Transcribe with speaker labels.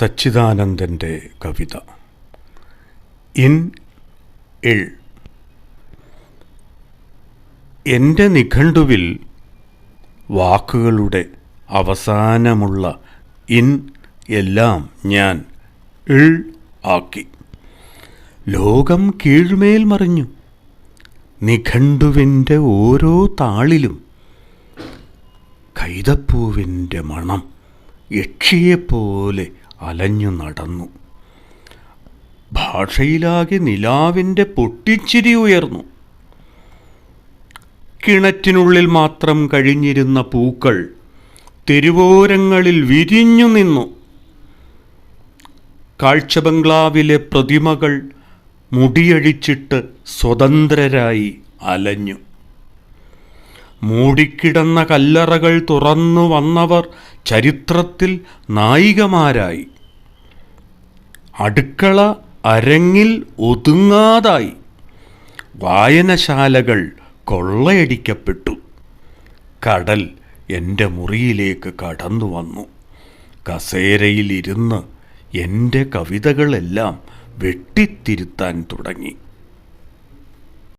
Speaker 1: സച്ചിദാനന്ദന്റെ കവിത. In ഇൾ എന്റെ നിഘണ്ടുവിൽ വാക്കുകളുടെ അവസാനമുള്ള in എല്ലാം ഞാൻ ഇൾ ആക്കി. ലോകം കീഴ്മേൽ മറിഞ്ഞു. നിഘണ്ടുവിന്റെ ഓരോ താളിലും കൈതപ്പൂവിന്റെ മണം യക്ഷിയെപ്പോലെ അലഞ്ഞു നടന്നു. ഭാഷയിലാകെ നിലാവിന്റെ പൊട്ടിച്ചിരി ഉയർന്നു. കിണറ്റിനുള്ളിൽ മാത്രം കഴിഞ്ഞിരുന്ന പൂക്കൾ തെരുവോരങ്ങളിൽ വിരിഞ്ഞു നിന്നു. കാഴ്ച ബംഗ്ലാവിലെ പ്രതിമകൾ മുടിയഴിച്ചിട്ട് സ്വതന്ത്രരായി അലഞ്ഞു. മൂടിക്കിടന്ന കല്ലറകൾ തുറന്നു വന്നവർ ചരിത്രത്തിൽ നായികമാരായി. അടുക്കള അരങ്ങിൽ ഒതുങ്ങാതായി. വായനശാലകൾ കൊള്ളയടിക്കപ്പെട്ടു. കടൽ എന്റെ മുറിയിലേക്ക് കടന്നു വന്നു. കസേരയിലിരുന്ന് എന്റെ കവിതകളെല്ലാം വെട്ടിത്തിരുത്താൻ തുടങ്ങി.